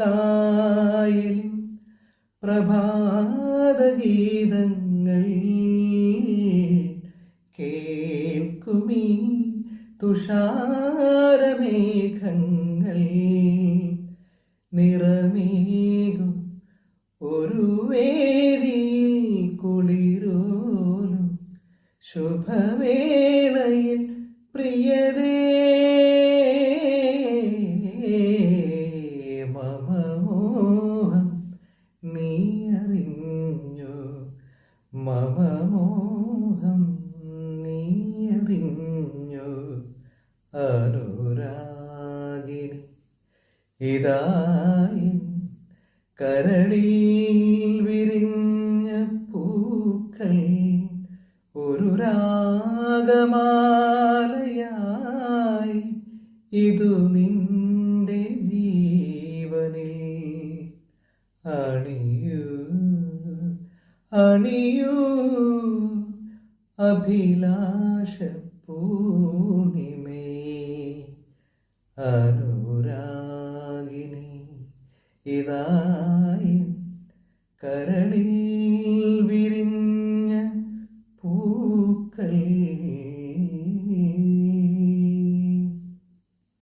കായലിൻ പ്രഭാതഗീതങ്ങൾ കേൾക്കുമീ തുഷാരമേഘങ്ങൾ. നിറമേകും ഒരു വേദിയിൽ കുളിരോലും ശുഭവേളയിൽ നീ അറിഞ്ഞു മമമോഹം നീ അറിഞ്ഞു അനുരാഗിണി ഇതായി കരളിൽ വിരിഞ്ഞ പൂക്കൾ. ഒരു രാഗമാലയായി. ഇതു നിന്റെ അണിയൂ അഭിലാഷ പൂർണിമേ അനുരാഗിനി ഇതായി കരളിൽ വിരിഞ്ഞ പൂക്കൾ